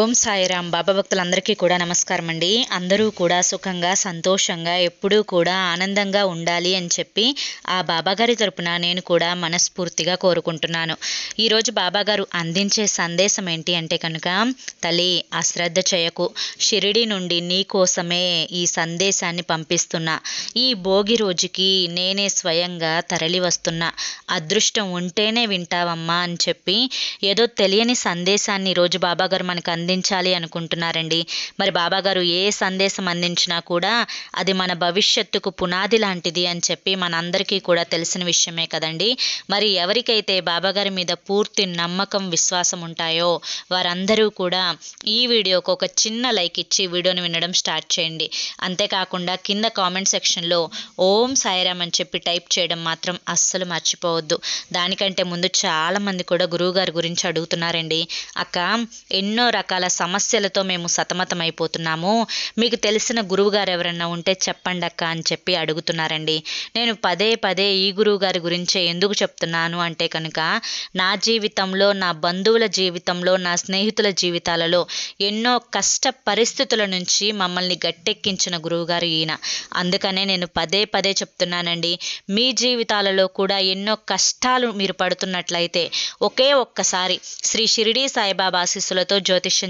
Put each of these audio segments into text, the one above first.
ఓం సాయిరామ్. బాబా భక్తులందరికీ కూడా నమస్కారం అండి. అందరూ కూడా సుఖంగా సంతోషంగా ఎప్పుడూ కూడా ఆనందంగా ఉండాలి అని చెప్పి ఆ బాబాగారి తరపున నేను కూడా మనస్ఫూర్తిగా కోరుకుంటున్నాను. ఈరోజు బాబాగారు అందించే సందేశం ఏంటి అంటే కనుక తల్లి అశ్రద్ధ చేయకు. షిరిడి నుండి నీ కోసమే ఈ సందేశాన్ని పంపిస్తున్నా. ఈ భోగి రోజుకి నేనే స్వయంగా తరలి వస్తున్నా. అదృష్టం ఉంటేనే వింటావమ్మా అని చెప్పి ఏదో తెలియని సందేశాన్ని ఈరోజు బాబాగారు మనకు అందించాలి అనుకుంటున్నారండి. మరి బాబాగారు ఏ సందేశం అందించినా కూడా అది మన భవిష్యత్తుకు పునాది లాంటిది అని చెప్పి మనందరికీ కూడా తెలిసిన విషయమే కదండి. మరి ఎవరికైతే బాబాగారి మీద పూర్తి నమ్మకం విశ్వాసం ఉంటాయో వారందరూ కూడా ఈ వీడియోకి ఒక చిన్న లైక్ ఇచ్చి వీడియోని వినడం స్టార్ట్ చేయండి. అంతేకాకుండా కింద కామెంట్ సెక్షన్లో ఓం సాయిరామ్ అని చెప్పి టైప్ చేయడం మాత్రం అస్సలు మర్చిపోవద్దు. దానికంటే ముందు చాలామంది కూడా గురువుగారి గురించి అడుగుతున్నారండి. అక్క ఎన్నో రకాల సమస్యలతో మేము సతమతమైపోతున్నాము. మీకు తెలిసిన గురువుగారు ఎవరన్నా ఉంటే చెప్పండి అక్క అని చెప్పి అడుగుతున్నారండి. నేను పదే పదే ఈ గురువు గారి గురించే ఎందుకు చెప్తున్నాను అంటే కనుక నా జీవితంలో నా బంధువుల జీవితంలో నా స్నేహితుల జీవితాలలో ఎన్నో కష్ట పరిస్థితుల నుంచి మమ్మల్ని గట్టెక్కించిన గురువుగారు ఈయన. అందుకనే నేను పదే పదే చెప్తున్నానండి. మీ జీవితాలలో కూడా ఎన్నో కష్టాలు మీరు పడుతున్నట్లయితే ఒకే ఒక్కసారి శ్రీ షిరిడి సాయిబాబా ఆశీస్సులతో జ్యోతిష్యం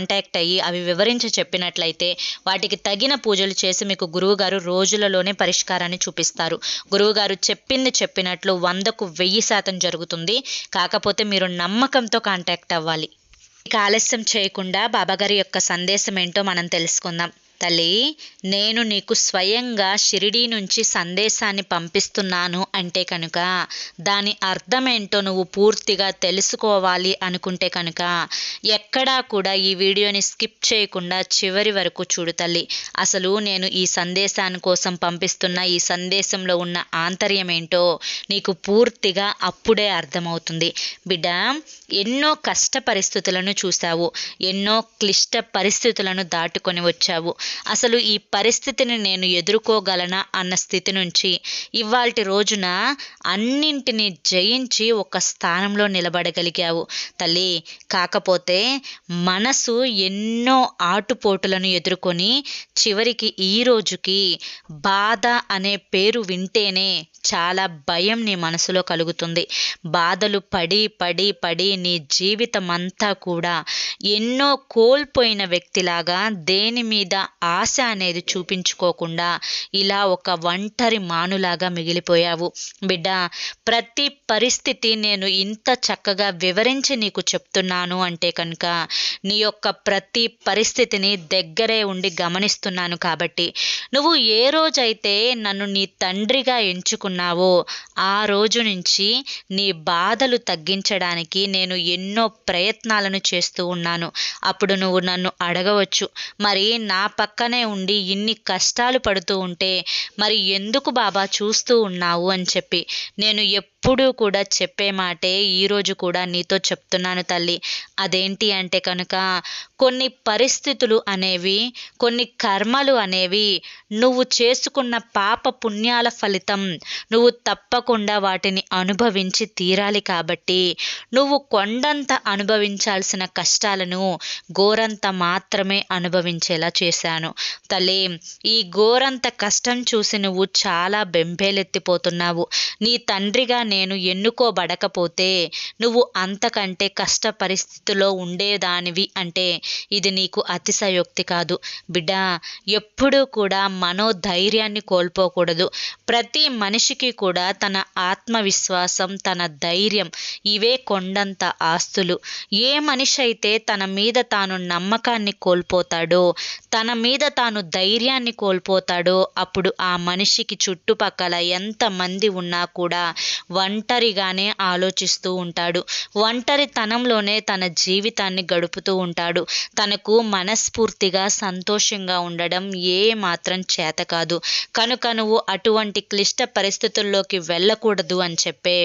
కాంటాక్ట్ అయ్యి అవి వివరించి చెప్పినట్లయితే వాటికి తగిన పూజలు చేసి మీకు గురువుగారు రోజులలోనే పరిష్కారాన్ని చూపిస్తారు. గురువుగారు చెప్పింది చెప్పినట్లు వందకు వెయ్యి శాతం జరుగుతుంది. కాకపోతే మీరు నమ్మకంతో కాంటాక్ట్ అవ్వాలి. ఇక ఆలస్యం చేయకుండా బాబాగారి యొక్క సందేశం ఏంటో మనం తెలుసుకుందాం. తల్లి నేను నీకు స్వయంగా షిరిడీ నుంచి సందేశాన్ని పంపిస్తున్నాను అంటే కనుక దాని అర్థమేంటో నువ్వు పూర్తిగా తెలుసుకోవాలి అనుకుంటే కనుక ఎక్కడా కూడా ఈ వీడియోని స్కిప్ చేయకుండా చివరి వరకు చూడు తల్లి. అసలు నేను ఈ సందేశాన్ని కోసం పంపిస్తున్న ఈ సందేశంలో ఉన్న ఆంతర్యం ఏంటో నీకు పూర్తిగా అప్పుడే అర్థమవుతుంది. బిడ్డ ఎన్నో కష్ట పరిస్థితులను చూశావు ఎన్నో క్లిష్ట పరిస్థితులను దాటుకొని వచ్చావు. అసలు ఈ పరిస్థితిని నేను ఎదుర్కోగలనా అన్న స్థితి నుంచి ఇవాల్టి రోజున అన్నింటిని జయించి ఒక స్థానంలో నిలబడగలిగావు. తల్లి కాకపోతే మనసు ఎన్నో ఆటుపోటులను ఎదుర్కొని చివరికి ఈ రోజుకి బాధ అనే పేరు వింటేనే చాలా భయం నీ మనసులో కలుగుతుంది. బాధలు పడి పడి పడి నీ జీవితం అంతా కూడా ఎన్నో కోల్పోయిన వ్యక్తిలాగా దేని మీద ఆశ అనేది చూపించుకోకుండా ఇలా ఒక ఒంటరి మానులాగా మిగిలిపోయావు. బిడ్డ ప్రతి పరిస్థితి నేను ఇంత చక్కగా వివరించి నీకు చెప్తున్నాను అంటే కనుక నీ యొక్క ప్రతి పరిస్థితిని దగ్గరే ఉండి గమనిస్తున్నాను కాబట్టి. నువ్వు ఏ రోజైతే నన్ను నీ తండ్రిగా ఎంచుకున్నావో ఆ రోజు నుంచి నీ బాధలు తగ్గించడానికి నేను ఎన్నో ప్రయత్నాలను చేస్తూ ఉన్నాను. అప్పుడు నువ్వు నన్ను అడగవచ్చు మరి నా పక్కనే ఉండి ఇన్ని కష్టాలు పడుతూ ఉంటే మరి ఎందుకు బాబా చూస్తూ ఉన్నావు? అని చెప్పి నేను ఎప్పుడు కూడా చెప్పే మాటే ఈరోజు కూడా నీతో చెప్తున్నాను తల్లి. అదేంటి అంటే కనుక కొన్ని పరిస్థితులు అనేవి కొన్ని కర్మలు అనేవి నువ్వు చేసుకున్న పాప పుణ్యాల ఫలితం నువ్వు తప్పకుండా వాటిని అనుభవించి తీరాలి కాబట్టి నువ్వు కొండంత అనుభవించాల్సిన కష్టాలను గోరంత మాత్రమే అనుభవించేలా చేశాను. తల్లి ఈ గోరంత కష్టం చూసి నువ్వు చాలా బెంబేలెత్తిపోతున్నావు. నీ తండ్రిగా నేను ఎన్నుకోబడకపోతే నువ్వు అంతకంటే కష్ట పరిస్థితిలో ఉండేదానివి అంటే ఇది నీకు అతిశయోక్తి కాదు. బిడ్డ ఎప్పుడూ కూడా మనోధైర్యాన్ని కోల్పోకూడదు. ప్రతి మనిషికి కూడా తన ఆత్మవిశ్వాసం తన ధైర్యం ఇవే కొండంత ఆస్తులు. ఏ మనిషి అయితే తన మీద తాను నమ్మకాన్ని కోల్పోతాడో తన మీద తాను ధైర్యాన్ని కోల్పోతాడో అప్పుడు ఆ మనిషికి చుట్టుపక్కల ఎంతమంది ఉన్నా కూడా ఒంటరిగానే ఆలోచిస్తూ ఉంటాడు. ఒంటరితనంలోనే తన జీవితాన్ని గడుపుతూ ఉంటాడు. తనకు మనస్ఫూర్తిగా సంతోషంగా ఉండడం ఏ మాత్రం చేత కాదు. కనుక నువ్వు అటువంటి క్లిష్ట పరిస్థితుల్లోకి వెళ్ళకూడదు అని చెప్పే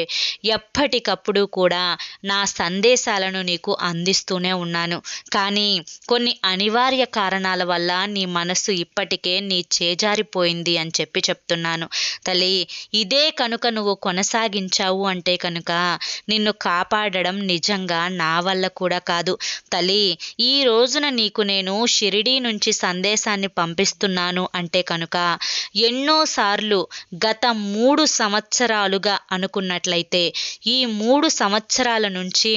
ఎప్పటికప్పుడు కూడా నా సందేశాలను నీకు అందిస్తూనే ఉన్నాను. కానీ కొన్ని అనివార్య కారణాల వల్ల నీ మనస్సు ఇప్పటికే నీ చేజారిపోయింది అని చెప్పి చెప్తున్నాను. తల్లి ఇదే కనుక నువ్వు కొనసాగి కొనసాగించావు అంటే కనుక నిన్ను కాపాడడం నిజంగా నా వల్ల కూడా కాదు. తల్లి ఈ రోజున నీకు నేను షిరిడీ నుంచి సందేశాన్ని పంపిస్తున్నాను అంటే కనుక ఎన్నోసార్లు గత మూడు సంవత్సరాలుగా అనుకున్నట్లయితే ఈ మూడు సంవత్సరాల నుంచి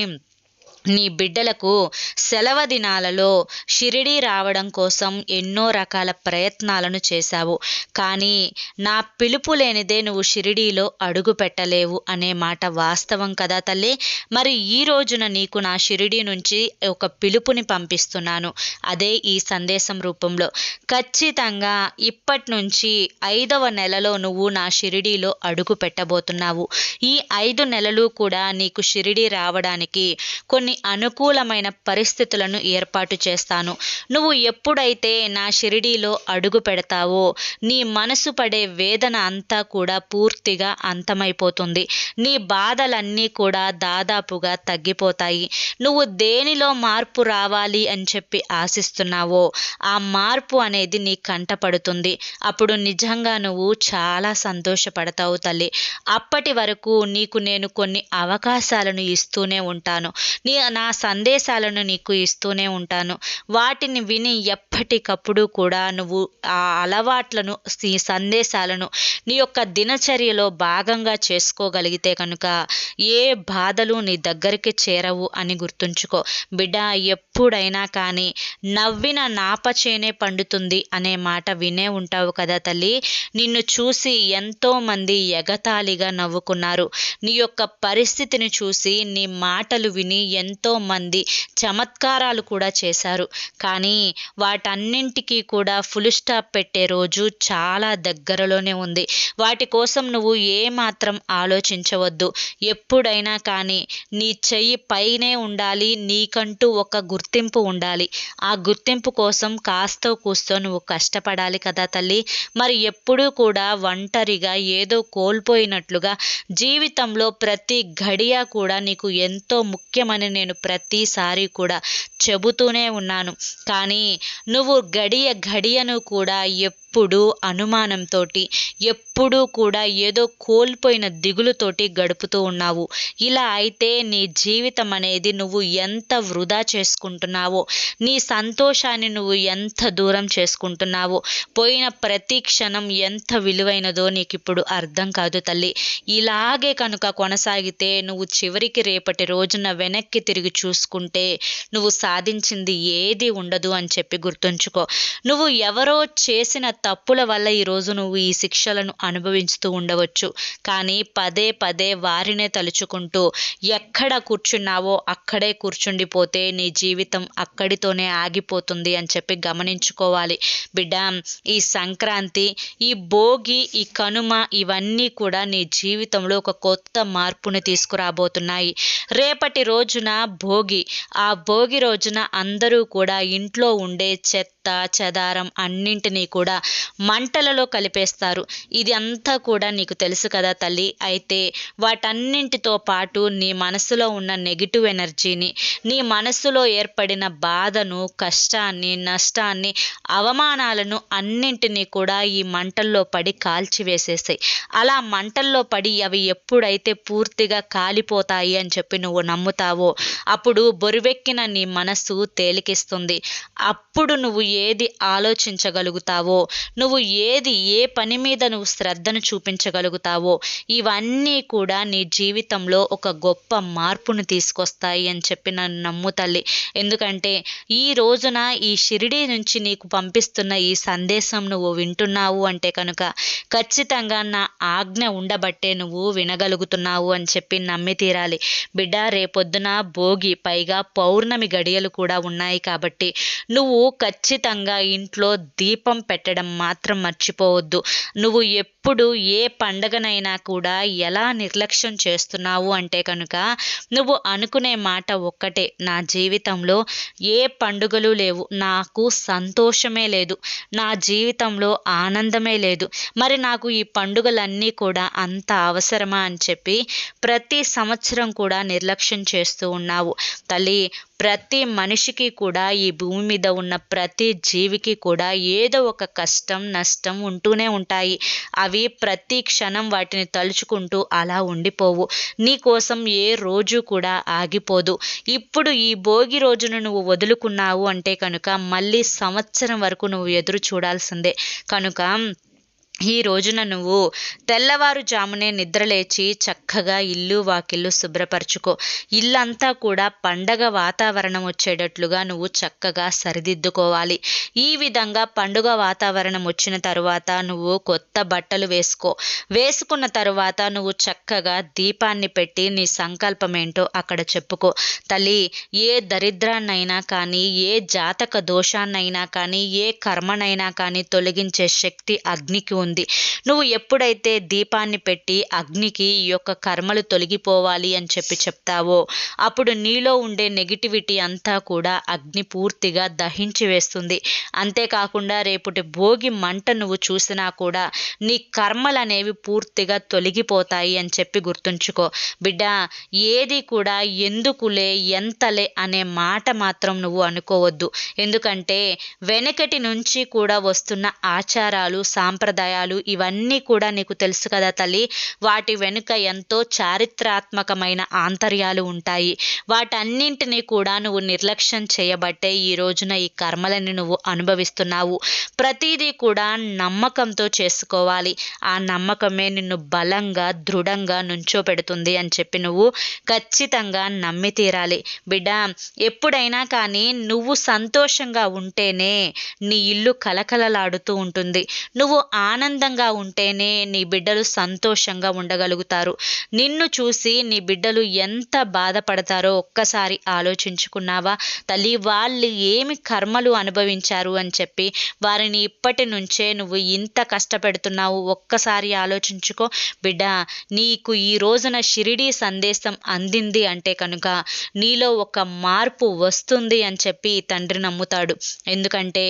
నీ బిడ్డలకు సెలవు దినాలలో షిరిడి రావడం కోసం ఎన్నో రకాల ప్రయత్నాలను చేశావు. కానీ నా పిలుపు లేనిదే నువ్వు షిరిడీలో అడుగు పెట్టలేవు అనే మాట వాస్తవం కదా తల్లి. మరి ఈ రోజున నీకు నా షిరిడి నుంచి ఒక పిలుపుని పంపిస్తున్నాను. అదే ఈ సందేశం రూపంలో. ఖచ్చితంగా ఇప్పటి నుంచి ఐదవ నెలలో నువ్వు నా షిరిడీలో అడుగు పెట్టబోతున్నావు. ఈ ఐదు నెలలు కూడా నీకు షిరిడి రావడానికి కొన్ని అనుకూలమైన పరిస్థితులను ఏర్పాటు చేస్తాను. నువ్వు ఎప్పుడైతే నా షిరిడీలో అడుగు పెడతావో నీ మనసు పడే వేదన అంతా కూడా పూర్తిగా అంతమైపోతుంది. నీ బాధలన్నీ కూడా దాదాపుగా తగ్గిపోతాయి. నువ్వు దేనిలో మార్పు రావాలి అని చెప్పి ఆశిస్తున్నావో ఆ మార్పు అనేది నీ కంటపడుతుంది అప్పుడు నిజంగా నువ్వు చాలా సంతోషపడతావు తల్లి. అప్పటి వరకు నీకు నేను కొన్ని అవకాశాలను ఇస్తూనే ఉంటాను. నీ నా సందేశాలను నీకు ఇస్తూనే ఉంటాను. వాటిని విని ఎప్పటికప్పుడు కూడా నువ్వు ఆ అలవాట్లను ఈ సందేశాలను నీ యొక్క దినచర్యలో భాగంగా చేసుకోగలిగితే కనుక ఏ బాధలు నీ దగ్గరికి చేరవు అని గుర్తుంచుకో. బిడ్డ ఎప్పుడైనా కానీ నవ్విన నాపచేనే పండుతుంది అనే మాట వినే ఉంటావు కదా తల్లి. నిన్ను చూసి ఎంతోమంది ఎగతాళిగా నవ్వుకున్నారు. నీ యొక్క పరిస్థితిని చూసి నీ మాటలు విని ఎంతో మంది చమత్కారాలు కూడా చేశారు. కానీ వాటన్నింటికీ కూడా ఫుల్ స్టాప్ పెట్టే రోజు చాలా దగ్గరలోనే ఉంది. వాటి కోసం నువ్వు ఏ మాత్రం ఆలోచించవద్దు. ఎప్పుడైనా కానీ నీ చెయ్యి పైనే ఉండాలి నీకంటూ ఒక గుర్తింపు ఉండాలి. ఆ గుర్తింపు కోసం కాస్తో కూస్తో నువ్వు కష్టపడాలి కదా తల్లి. మరి ఎప్పుడూ కూడా ఒంటరిగా ఏదో కోల్పోయినట్లుగా జీవితంలో ప్రతి గడియా కూడా నీకు ఎంతో ముఖ్యమని నేను ప్రతిసారి కూడా చెబుతూనే ఉన్నాను. కానీ నువ్వు గడియ గడియను కూడా ఎప్పుడు అనుమానంతో ఎప్పుడూ కూడా ఏదో కోల్పోయిన దిగులుతోటి గడుపుతూ ఉన్నావు. ఇలా అయితే నీ జీవితం అనేది నువ్వు ఎంత వృధా చేసుకుంటున్నావో నీ సంతోషాన్ని నువ్వు ఎంత దూరం చేసుకుంటున్నావో పోయిన ప్రతి క్షణం ఎంత విలువైనదో నీకు ఇప్పుడు అర్థం కాదు తల్లి. ఇలాగే కనుక కొనసాగితే నువ్వు చివరికి రేపటి రోజున వెనక్కి తిరిగి చూసుకుంటే నువ్వు సాధించింది ఏది ఉండదు అని చెప్పి గుర్తుంచుకో. నువ్వు ఎవరో చేసిన తప్పుల వల్ల ఈరోజు నువ్వు ఈ శిక్షలను అనుభవిస్తూ ఉండవచ్చు. కానీ పదే పదే వారినే తలుచుకుంటూ ఎక్కడ కూర్చున్నావో అక్కడే కూర్చుండిపోతే నీ జీవితం అక్కడితోనే ఆగిపోతుంది అని చెప్పి గమనించుకోవాలి. బిడ్డ ఈ సంక్రాంతి ఈ భోగి ఈ కనుమ ఇవన్నీ కూడా నీ జీవితంలో ఒక కొత్త మార్పుని తీసుకురాబోతున్నాయి. రేపటి రోజున భోగి ఆ భోగి రోజున అందరూ కూడా ఇంట్లో ఉండే చెత్త చెదారం అన్నింటినీ కూడా మంటలలో కలిపేస్తారు. ఇది అంతా కూడా నీకు తెలుసు కదా తల్లి. అయితే వాటన్నింటితో పాటు నీ మనసులో ఉన్న నెగిటివ్ ఎనర్జీని నీ మనసులో ఏర్పడిన బాధను కష్టాన్ని నష్టాన్ని అవమానాలను అన్నింటినీ కూడా ఈ మంటల్లో పడి కాల్చివేసేసాయి. అలా మంటల్లో పడి అవి ఎప్పుడైతే పూర్తిగా కాలిపోతాయి అని చెప్పి నువ్వు నమ్ముతావో అప్పుడు బొరువెక్కిన నీ మనస్సు తేలికిస్తుంది. అప్పుడు నువ్వు ఏది ఆలోచించగలుగుతావో నువ్వు ఏది ఏ పని మీద నువ్వు శ్రద్ధను చూపించగలుగుతావో ఇవన్నీ కూడా నీ జీవితంలో ఒక గొప్ప మార్పును తీసుకొస్తాయి అని చెప్పి నన్ను నమ్ము తల్లి. ఎందుకంటే ఈ రోజున ఈ షిరిడీ నుంచి నీకు పంపిస్తున్న ఈ సందేశం నువ్వు వింటున్నావు అంటే కనుక ఖచ్చితంగా నా ఆజ్ఞ ఉండబట్టే నువ్వు వినగలుగుతున్నావు అని చెప్పి నమ్మి తీరాలి. బిడ్డ రేపొద్దున భోగి పైగా పౌర్ణమి గడియలు కూడా ఉన్నాయి కాబట్టి నువ్వు ఖచ్చితంగా ఇంట్లో దీపం పెట్టడం చేయడం మాత్రం మర్చిపోవద్దు. నువ్వు ఎప్పుడు ఏ పండగనైనా కూడా ఎలా నిర్లక్ష్యం చేస్తున్నావు అంటే కనుక నువ్వు అనుకునే మాట ఒక్కటే. నా జీవితంలో ఏ పండుగలు లేవు. నాకు సంతోషమే లేదు. నా జీవితంలో ఆనందమే లేదు. మరి నాకు ఈ పండుగలన్నీ కూడా అంత అవసరమా అని చెప్పి ప్రతి సంవత్సరం కూడా నిర్లక్ష్యం చేస్తూ ఉన్నావు. తల్లి ప్రతి మనిషికి కూడా ఈ భూమి మీద ఉన్న ప్రతి జీవికి కూడా ఏదో ఒక కష్టం నష్టం ఉంటూనే ఉంటాయి. అవి ప్రతి క్షణం వాటిని తలుచుకుంటూ అలా ఉండిపోవు. నీ కోసం ఏ రోజు కూడా ఆగిపోదు. ఇప్పుడు ఈ భోగి రోజును నువ్వు వదులుకున్నావు అంటే కనుక మళ్ళీ సంవత్సరం వరకు నువ్వు ఎదురు చూడాల్సిందే. కనుక ఈ రోజున నువ్వు తెల్లవారుజామునే నిద్రలేచి చక్కగా ఇల్లు వాకిళ్ళు శుభ్రపరచుకో. ఇల్లంతా కూడా పండగ వాతావరణం వచ్చేటట్లుగా నువ్వు చక్కగా సరిదిద్దుకోవాలి. ఈ విధంగా పండుగ వాతావరణం వచ్చిన తరువాత నువ్వు కొత్త బట్టలు వేసుకో. వేసుకున్న తరువాత నువ్వు చక్కగా దీపాన్ని పెట్టి నీ సంకల్పం ఏంటో అక్కడ చెప్పుకో. తల్లి ఏ దరిద్రాన్నైనా కానీ ఏ జాతక దోషాన్నైనా కానీ ఏ కర్మనైనా కానీ తొలగించే శక్తి అగ్నికి ఉంది. ఉంది. నువ్వు ఎప్పుడైతే దీపాన్ని పెట్టి అగ్నికి ఈ యొక్క కర్మలు తొలగిపోవాలి అని చెప్పి చెప్తావో అప్పుడు నీలో ఉండే నెగిటివిటీ అంతా కూడా అగ్ని పూర్తిగా దహించి వేస్తుంది. అంతేకాకుండా రేపుటి భోగి మంట నువ్వు చూసినా కూడా నీ కర్మలు అనేవి పూర్తిగా తొలగిపోతాయి అని చెప్పి గుర్తుంచుకో. బిడ్డ ఏది కూడా ఎందుకులే ఎంతలే అనే మాట మాత్రం నువ్వు అనుకోవద్దు. ఎందుకంటే వెనకటి నుంచి కూడా వస్తున్న ఆచారాలు సాంప్రదాయాలు ఇవన్నీ కూడా నీకు తెలుసు కదా తల్లి. వాటి వెనుక ఎంతో చారిత్రాత్మకమైన ఆంతర్యాలు ఉంటాయి. వాటన్నింటినీ కూడా నువ్వు నిర్లక్ష్యం చేయబట్టే ఈ రోజున ఈ కర్మలని నువ్వు అనుభవిస్తున్నావు. ప్రతిదీ కూడా నమ్మకంతో చేసుకోవాలి. ఆ నమ్మకమే నిన్ను బలంగా దృఢంగా నుంచోపెడుతుంది అని చెప్పి నువ్వు ఖచ్చితంగా నమ్మి తీరాలి. బిడ్డ ఎప్పుడైనా కానీ నువ్వు సంతోషంగా ఉంటేనే నీ ఇల్లు కలకలలాడుతూ ఉంటుంది. నువ్వు ఆనందంగా ఉంటేనే నీ బిడ్డలు సంతోషంగా ఉండగలుగుతారు. నిన్ను చూసి నీ బిడ్డలు ఎంత బాధపడతారో ఒక్కసారి ఆలోచించుకున్నావా? తల్లి వాళ్ళు ఏమి కర్మలు అనుభవించారు అని చెప్పి వారిని ఇప్పటి నుంచే నువ్వు ఇంత కష్టపెడుతున్నావు. ఒక్కసారి ఆలోచించుకో. బిడ్డ నీకు ఈ రోజున షిరిడీ సందేశం అందింది అంటే కనుక నీలో ఒక మార్పు వస్తుంది అని చెప్పి తండ్రి నమ్ముతాడు. ఎందుకంటే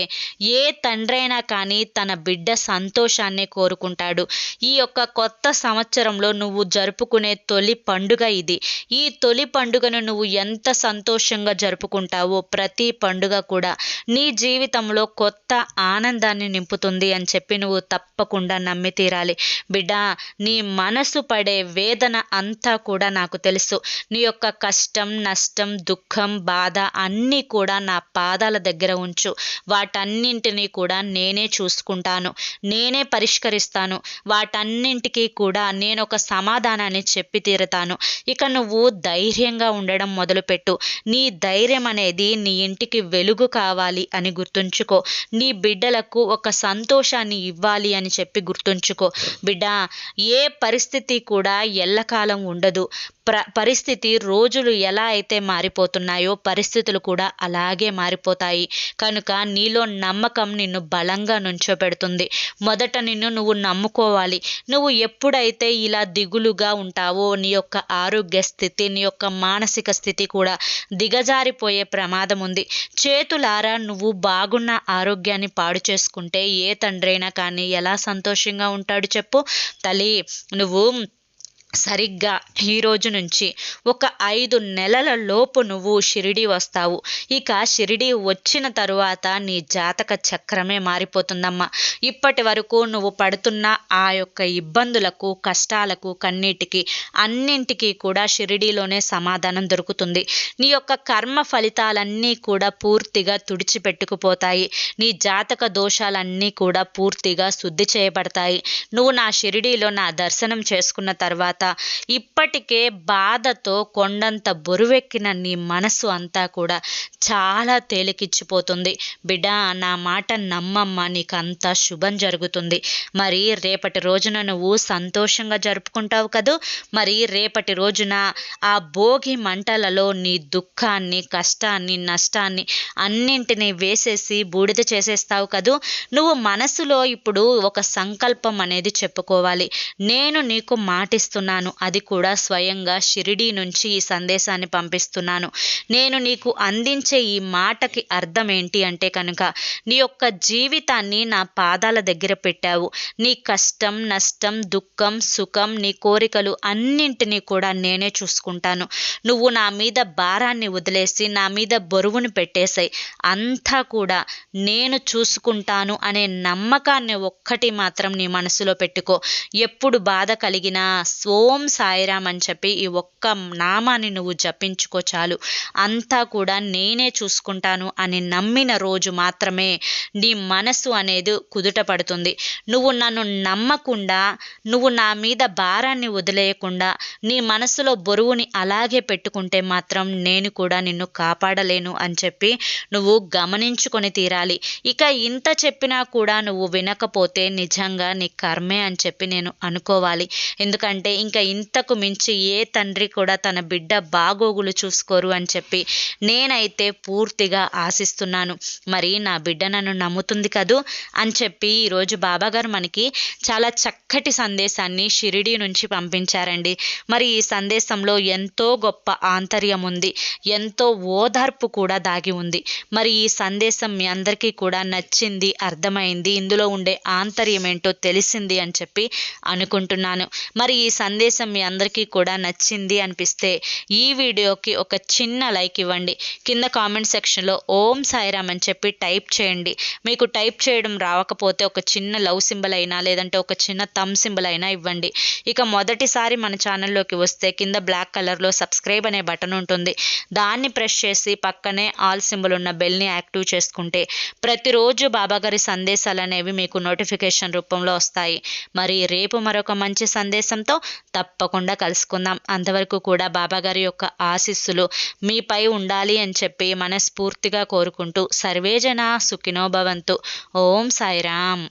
ఏ తండ్రైనా కానీ తన బిడ్డ సంతోషాన్ని కోరుకుంటాడు. ఈ యొక్క కొత్త సంవత్సరంలో నువ్వు జరుపుకునే తొలి పండుగ ఇది. ఈ తొలి పండుగను నువ్వు ఎంత సంతోషంగా జరుపుకుంటావో ప్రతి పండుగ కూడా నీ జీవితంలో కొత్త ఆనందాన్ని నింపుతుంది అని చెప్పి నువ్వు తప్పకుండా నమ్మి తీరాలి. బిడ్డా నీ మనసు పడే వేదన అంతా కూడా నాకు తెలుసు. నీ యొక్క కష్టం నష్టం దుఃఖం బాధ అన్నీ కూడా నా పాదాల దగ్గర ఉంచు. వాటన్నింటినీ కూడా నేనే చూసుకుంటాను. నేనే పరిష్కరిస్తాను. వాటన్నింటికీ కూడా నేను ఒక సమాధానాన్ని చెప్పి తీరుతాను. ఇక నువ్వు ధైర్యంగా ఉండడం మొదలుపెట్టు. నీ ధైర్యం అనేది నీ ఇంటికి వెలుగు కావాలి అని గుర్తుంచుకో. నీ బిడ్డలకు ఒక సంతోషాన్ని ఇవ్వాలి అని చెప్పి గుర్తుంచుకో. బిడ్డ ఏ పరిస్థితి కూడా ఎల్లకాలం ఉండదు. ప్ర పరిస్థితి రోజులు ఎలా అయితే మారిపోతున్నాయో పరిస్థితులు కూడా అలాగే మారిపోతాయి. కనుక నీలో నమ్మకం నిన్ను బలంగా నుంచోబెడుతుంది. మొదట నిన్ను నువ్వు నమ్ముకోవాలి. నువ్వు ఎప్పుడైతే ఇలా దిగులుగా ఉంటావో నీ యొక్క ఆరోగ్య స్థితి నీ యొక్క మానసిక స్థితి కూడా దిగజారిపోయే ప్రమాదం ఉంది. చేతులారా నువ్వు బాగున్న ఆరోగ్యాన్ని పాడు చేసుకుంటే ఏ తండ్రైనా కానీ ఎలా సంతోషంగా ఉంటాడు చెప్పు. తల్లి నువ్వు సరిగ్గా ఈ రోజు నుంచి ఒక ఐదు నెలల లోపు నువ్వు షిరిడి వస్తావు. ఇక షిరిడి వచ్చిన తరువాత నీ జాతక చక్రమే మారిపోతుందమ్మా. ఇప్పటి వరకు నువ్వు పడుతున్న ఆ యొక్క ఇబ్బందులకు కష్టాలకు కన్నీటికి అన్నింటికీ కూడా షిరిడీలోనే సమాధానం దొరుకుతుంది. నీ యొక్క కర్మ ఫలితాలన్నీ కూడా పూర్తిగా తుడిచిపెట్టుకుపోతాయి. నీ జాతక దోషాలన్నీ కూడా పూర్తిగా శుద్ధి చేయబడతాయి. నువ్వు నా షిరిడీలో నా దర్శనం చేసుకున్న తర్వాత తర్వాత ఇప్పటికే బాధతో కొండంత బొరువెక్కిన నీ మనసు అంతా కూడా చాలా తేలికిచ్చిపోతుంది. బిడ్డ నా మాట నమ్మమ్మ నీకు అంతా శుభం జరుగుతుంది. మరి రేపటి రోజున నువ్వు సంతోషంగా జరుపుకుంటావు కదూ? మరి రేపటి రోజున ఆ భోగి మంటలలో నీ దుఃఖాన్ని కష్టాన్ని నష్టాన్ని అన్నింటినీ వేసేసి బూడిద చేసేస్తావు కదూ? నువ్వు మనసులో ఇప్పుడు ఒక సంకల్పం అనేది చెప్పుకోవాలి. నేను నీకు మాటిస్తున్నా మాటిస్తున్నాను అది కూడా స్వయంగా షిరిడీ నుంచి ఈ సందేశాన్ని పంపిస్తున్నాను. నేను నీకు అందించే ఈ మాటకి అర్థం ఏంటి అంటే కనుక నీ యొక్క జీవితాన్ని నా పాదాల దగ్గర పెట్టావు. నీ కష్టం నష్టం దుఃఖం సుఖం నీ కోరికలు అన్నింటినీ కూడా నేనే చూసుకుంటాను. నువ్వు నా మీద భారాన్ని వదిలేసి నా మీద బరువును పెట్టేసాయి అంతా కూడా నేను చూసుకుంటాను అనే నమ్మకాన్ని ఒక్కటి మాత్రం నీ మనసులో పెట్టుకో. ఎప్పుడు బాధ కలిగినా ఓం సాయిరామ్ అని చెప్పి ఈ ఒక్క నామాన్ని నువ్వు జపించుకో చాలు. అంతా కూడా నేనే చూసుకుంటాను అని నమ్మిన రోజు మాత్రమే నీ మనసు అనేది కుదుట పడుతుంది. నువ్వు నన్ను నమ్మకుండా నువ్వు నా మీద భారాన్ని వదిలేయకుండా నీ మనసులో బరువుని అలాగే పెట్టుకుంటే మాత్రం నేను కూడా నిన్ను కాపాడలేను అని చెప్పి నువ్వు గమనించుకొని తీరాలి. ఇక ఇంత చెప్పినా కూడా నువ్వు వినకపోతే నిజంగా నీ కర్మే అని చెప్పి నేను అనుకోవాలి. ఎందుకంటే ఇంకా ఇంతకు మించి ఏ తండ్రి కూడా తన బిడ్డ బాగోగులు చూసుకోరు అని చెప్పి నేనైతే పూర్తిగా ఆశిస్తున్నాను. మరి నా బిడ్డ నన్ను నమ్ముతుంది కదూ అని చెప్పి ఈరోజు బాబాగారు మనకి చాలా చక్కటి సందేశాన్ని షిరిడి నుంచి పంపించారండి. మరి ఈ సందేశంలో ఎంతో గొప్ప ఆంతర్యం ఉంది. ఎంతో ఓదార్పు కూడా దాగి ఉంది. మరి ఈ సందేశం మీ అందరికీ కూడా నచ్చింది అర్థమైంది ఇందులో ఉండే ఆంతర్యం ఏంటో తెలిసింది అని చెప్పి అనుకుంటున్నాను. మరి ఈ సందేశం సందేశం మీ అందరికీ కూడా నచ్చింది అనిపిస్తే ఈ వీడియోకి ఒక చిన్న లైక్ ఇవ్వండి. కింద కామెంట్ సెక్షన్లో ఓం సాయిరామ్ అని చెప్పి టైప్ చేయండి. మీకు టైప్ చేయడం రావకపోతే ఒక చిన్న లవ్ సింబల్ అయినా లేదంటే ఒక చిన్న థమ్ సింబల్ అయినా ఇవ్వండి. ఇక మొదటిసారి మన ఛానల్లోకి వస్తే కింద బ్లాక్ కలర్లో సబ్స్క్రైబ్ అనే బటన్ ఉంటుంది. దాన్ని ప్రెస్ చేసి పక్కనే ఆల్ సింబల్ ఉన్న బెల్ని యాక్టివ్ చేసుకుంటే ప్రతిరోజు బాబాగారి సందేశాలు అనేవి మీకు నోటిఫికేషన్ రూపంలో వస్తాయి. మరి రేపు మరొక మంచి సందేశంతో తప్పకుండా కలుసుకుందాం. అంతవరకు కూడా బాబాగారి యొక్క ఆశీస్సులు మీపై ఉండాలి అని చెప్పి మనస్ఫూర్తిగా కోరుకుంటూ సర్వేజన సుఖినోభవంతు ఓం సాయిరామ్.